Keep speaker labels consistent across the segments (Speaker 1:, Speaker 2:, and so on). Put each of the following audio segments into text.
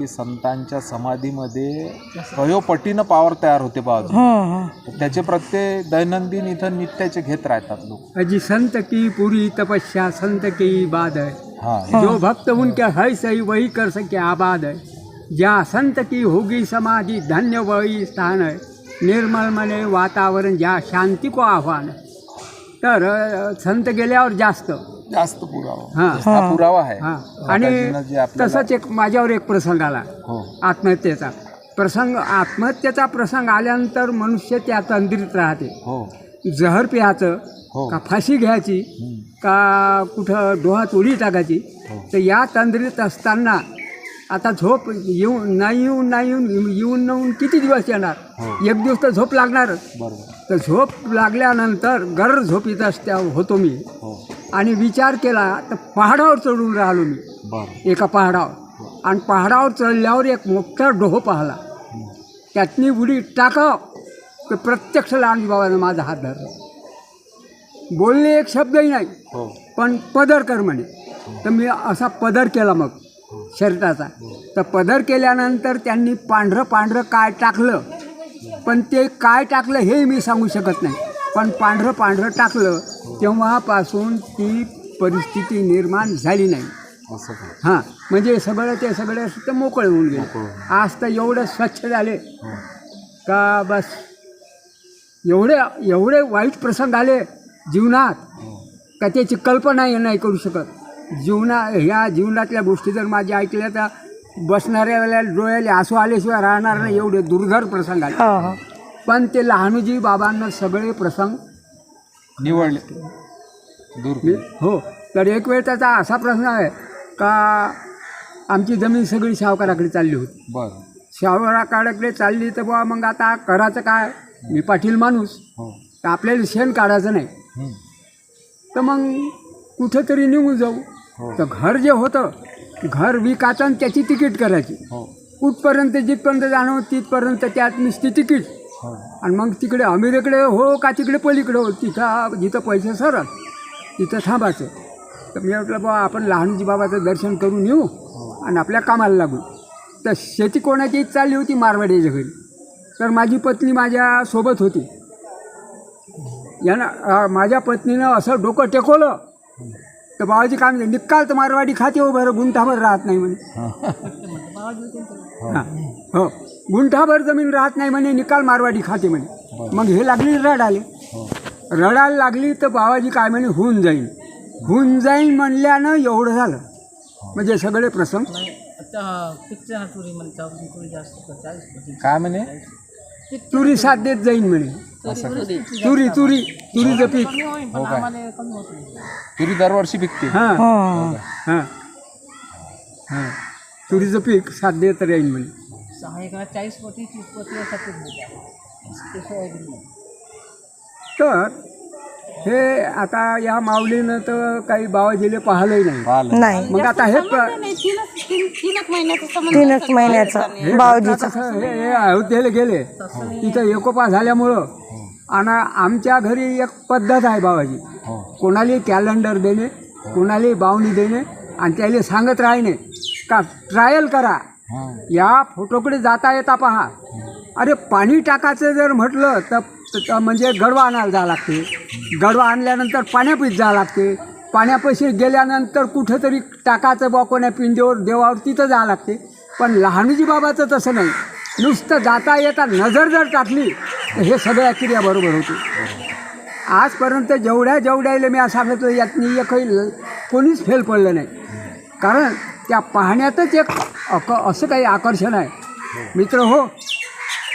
Speaker 1: की संतांच्या समाधीमध्ये कयोपटीनं पावर तयार होते बा अजून.
Speaker 2: हं, हं.
Speaker 1: त्याचे प्रत्येक दैनंदिन इथं नित्याचे घेत राहतात लोक.
Speaker 3: अजी संत की पूरी तपस्या संत की बाद है
Speaker 1: हा
Speaker 3: जो भक्त उनके है सही वही कर सके आबाद है जहाँ संत की होगी समाधि धन्य वही स्थान है निर्मल मने वातावरण जहाँ शांती को आव्हान है तर संत गेल्यावर जास्त.
Speaker 1: जास्त पुरावा.
Speaker 3: हां.
Speaker 1: हा पुरावा आहे.
Speaker 3: हां. आणि
Speaker 1: माताजीनं जे आपल्याला-
Speaker 3: तसंच एक माझ्यावर एक प्रसंग आला.
Speaker 1: हो.
Speaker 3: आत्महत्येचा. प्रसंग आत्महत्येचा प्रसंग आल्यानंतर मनुष्य त्या तंद्रीत राहते.
Speaker 1: हो.
Speaker 3: जहर प्यायचं
Speaker 1: हो.
Speaker 3: का फाशी घ्यायची. का कुठं डोहात उडी टाकायची. तर या तंद्रीत असताना आता झोप येऊन नाही येऊन नाही येऊन येऊन येऊन किती दिवस येणार. एक दिवस तर झोप लागणारच.
Speaker 1: बरोबर.
Speaker 3: तर झोप लागल्यानंतर गर झोपीत असत्या होतो मी.
Speaker 1: हो.
Speaker 3: आणि विचार केला तर पहाडावर चढून राहिलो मी. एका पहाडावर. आणि पहाडावर चढल्यावर एक मोठा डोह पाहला. त्यातनी उडी टाकाव तर प्रत्यक्ष लहान बाबानं माझा हात धरला. बोलले एक शब्दही नाही
Speaker 1: हो.
Speaker 3: पण पदर कर म्हणे. तर मी असा पदर केला मग शर्टाचा तर पदर केल्यानंतर त्यांनी पांढरं पांढरं काय टाकलं पण ते काय टाकलं हे मी सांगू शकत नाही. पण पांढरं पांढरं टाकलं तेव्हापासून ती परिस्थिती निर्माण झाली नाही.
Speaker 1: असं
Speaker 3: हां म्हणजे सगळं ते सगळे ते मोकळे होऊन गेले.
Speaker 1: मोकळं.
Speaker 3: आज तर एवढं स्वच्छ झाले.
Speaker 1: हो.
Speaker 3: का बस? एवढे एवढे वाईट प्रसंग आले जीवनात
Speaker 1: हो.
Speaker 3: का त्याची कल्पना हे नाही करू शकत. जीवना ह्या जीवनातल्या गोष्टी जर माझ्या ऐकल्या तर बसणाऱ्या वेळेला डोळ्याला आसू आल्याशिवाय राहणार नाही. एवढे दुर्धर प्रसंग आले.
Speaker 2: हो हो.
Speaker 3: पण ते लहानूजी बाबांना सगळे प्रसंग
Speaker 1: निवडले दूर
Speaker 3: हो तर एक वेळ त्याचा असा प्रश्न आहे का आमची जमीन सगळी सावकाराकडे चालली होती.
Speaker 1: बरं.
Speaker 3: सावकाराकडे चालली तर बुवा मग आता करायचं काय? मी पाटील माणूस.
Speaker 1: हो.
Speaker 3: तर आपल्याला शेण काढायचं नाही. तर मग कुठंतरी निघून जाऊ.
Speaker 1: हो.
Speaker 3: तर घर जे होतं घर विकायचं आणि त्याची तिकीट करायची.
Speaker 1: हो.
Speaker 3: कुठपर्यंत जिथपर्यंत जाणं होतं तिथपर्यंत त्यात नुसती तिकीट. आणि मग तिकडे अमेरिकेकडे हो का तिकडे पलीकडे हो तिथं जिथं पैसे सरल तिथं थांबायचं. तर मी म्हटलं बा आपण लहानजी बाबाचं दर्शन करून येऊ आणि आपल्या कामाला लागू. तर शेती कोणाची चालली होती? मारवाड्याच्या घरी. तर माझी पत्नी माझ्या सोबत होती. यानं माझ्या पत्नीनं असं डोकं टेकवलं. तर बाबाजी काय म्हणजे निकाल तर मारवाडी खाते हो बरं गुंठाभर राहत नाही म्हणे. हां. हो. गुंठाभर जमीन राहत नाही म्हणे निकाल मारवाडी खाते म्हणे. मग हे लागली रडाले
Speaker 1: हो.
Speaker 3: रडायला लागली तर बाबाजी काय म्हणे होऊन जाईल होऊन जाईल म्हणल्यानं एवढं झालं. म्हणजे सगळे प्रसंग.
Speaker 1: काय म्हणे?
Speaker 3: तुरी साथ देत जाईन म्हणे. तुरी तुरी. तुरीचं पीक.
Speaker 1: हो काय तुरी दरवर्षी पिकते.
Speaker 3: हां.
Speaker 2: हं.
Speaker 3: हां. हां. तुरीचं पीक साथ देत राहील म्हणे. तर हे आता या माऊलीनं तर काही बाबाजीले पाहिलंही नाही.
Speaker 1: पाहिलं
Speaker 2: नाही.
Speaker 3: मग आता हे
Speaker 4: तीनच महिन्याचं संबंध
Speaker 2: तीनच महिन्याचं
Speaker 3: हे
Speaker 2: बावजीचं.
Speaker 3: कसं हे हे अयोध्येला गेले. तिथं एकोपा झाल्यामुळं आणि आमच्या घरी एक पद्धत आहे बाबाजी
Speaker 1: हो.
Speaker 3: कोणाला कॅलेंडर देणे कोणाला बावणी देणे आणि त्याला सांगत राहणे. का ट्रायल करा.
Speaker 1: हां.
Speaker 3: या फोटोकडे जाता येता पहा. अरे पाणी टाकायचं जर म्हटलं तर तर म्हणजे गडवा आणायला जावं लागते. गडवा आणल्यानंतर पाण्यापैस जावं लागते. पाण्यापाशी गेल्यानंतर कुठंतरी टाकाचं बा कोण्या पिंजेवर देवावर तिथं जावं लागते. पण लहानजी बाबाचं तसं नाही. नुसतं जाता येता नजर जर टाकली तर हे सगळ्या क्रिया बरोबर होते. आजपर्यंत जेवढ्या जेवढ्याला मी असं सांगितलं यातनी एकही ल- कोणीच फेल पडलं नाही. कारण त्या पाहण्यातच एक अक असं काही आकर्षण आहे. मित्र हो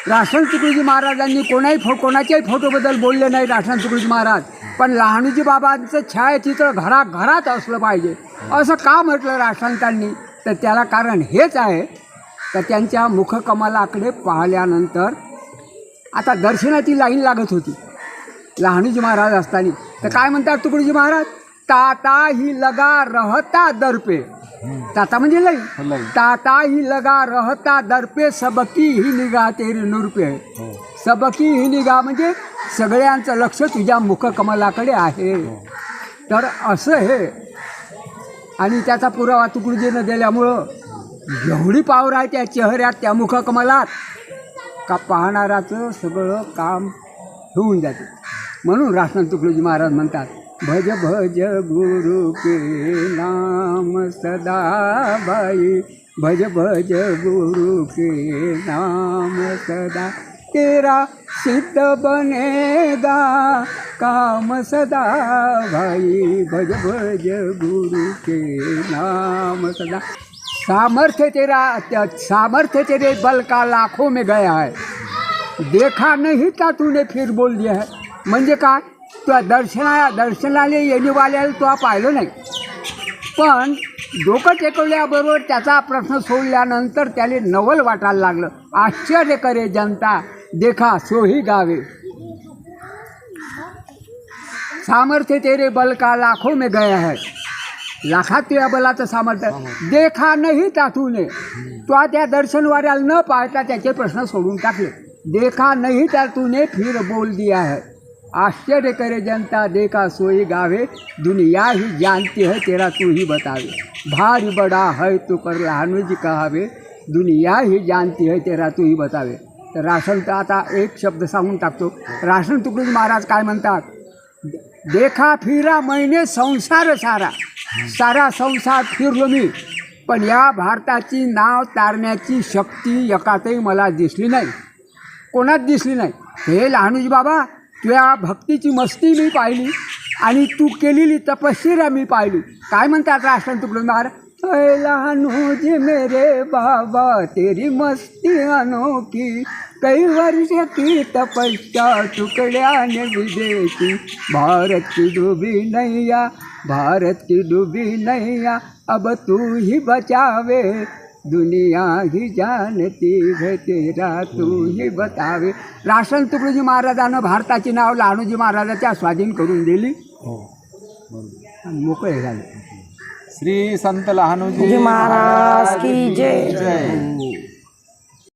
Speaker 3: राशन तुकडोजी महाराजांनी कोणाही फो कोणाच्याही फोटोबद्दल बोलले नाही राशन तुकडोजी महाराज. पण लहानूजी बाबांचं छायाचित्र घराघरात असलं पाहिजे. असं का म्हटलं राष्ट्रांतांनी तर त्याला कारण हेच आहे. तर त्यांच्या मुखकमलाकडे पाहिल्यानंतर आता दर्शनाची लाईन लागत होती. लहानूजी महाराज असताना. तर काय म्हणतात तुकडोजी महाराज? ताता ही लगा रहता दर्पे. ताता म्हणजे लई. ताता ही लगा रहता दर्पे सबकी ही निगा तेरी नृपे
Speaker 1: हो.
Speaker 3: सबकी ही निगा म्हणजे सगळ्यांचं लक्ष तुझ्या मुखकमलाकडे आहे. तर असं हे. आणि त्याचा पुरावा तुकडोजीनं दिल्यामुळं एवढी पावर आहे त्या चेहऱ्यात त्या मुखकमलात का पाहणाराचं सगळं काम होऊन जाते. म्हणून राष्ट्रनाथ तुकडोजी महाराज म्हणतात भज भज गुरु के नाम सदा भाई। भज भज गुरु के नाम सदा। तेरा सिद्ध बनेगा, काम सदा भाई। भज भज गुरु के नाम सदा। सामर्थ्य तेरा, सामर्थ्य तेरे बल का लाखों में गया है। देखा नहीं था तूने, फिर बोल दिया है। म्हणजे काय तो दर्शना दर्शनाला येणेवाल्याला तो पाहिलं नाही. पण डोकं टेकवल्याबरोबर त्याचा प्रश्न सोडल्यानंतर त्याला नवल वाटायला लागलं. आश्चर्य करे जनता देखा सोही गावे. सामर्थ्य तेरे बल का लाखो में गया है. लाखात तुझ्या बलाचं सामर्थ्य. देखा नाही तातूने तो त्या दर्शनवाऱ्याला न पाहता त्याचे प्रश्न सोडून टाकले. देखा नाही तातूने फिर बोल दिया है. आश्चर्य करे जनता देखा सोई गावे दुनिया ही जानती है तेरा तू ही बतावे। भारी बडा है तू कर लहानुजी कहावे दुनिया ही जानती है तेरा तू ही बतावे। तर राशन तर आता एक शब्द सांगून टाकतो। राशन तुकडोजी महाराज काय म्हणतात? देखा फिरा महिने संसार सारा। सारा संसार फिरलो मी पण या भारताची नाव तारण्याची शक्ती एकातही मला दिसली नाही. कोणात दिसली नाही? हे लहानूजी बाबा तुझ्या भक्तीची मस्ती मी पाहिली आणि तू केलेली तपश्चर्या मी पाहिली. काय म्हणतात राष्ट्रांत तुकडून महाराज? अय मेरे बाबा तेरी मस्ती अनोखी. कई वर्ष की तपस्या टुकड्याने विदेशी. भारत की डूबी नैया भारत की डूबी नैया अब तू ही बचावे. दुनिया ही जानती है तेरा तू ही बतावे. राशन तुकडोजी महाराजानं भारताची नाव लहानोजी महाराजाच्या स्वाधीन करून दिली.
Speaker 1: हो
Speaker 3: मोकळे झाले.
Speaker 1: श्री संत लहानोजी
Speaker 2: महाराज की जय.
Speaker 1: जय.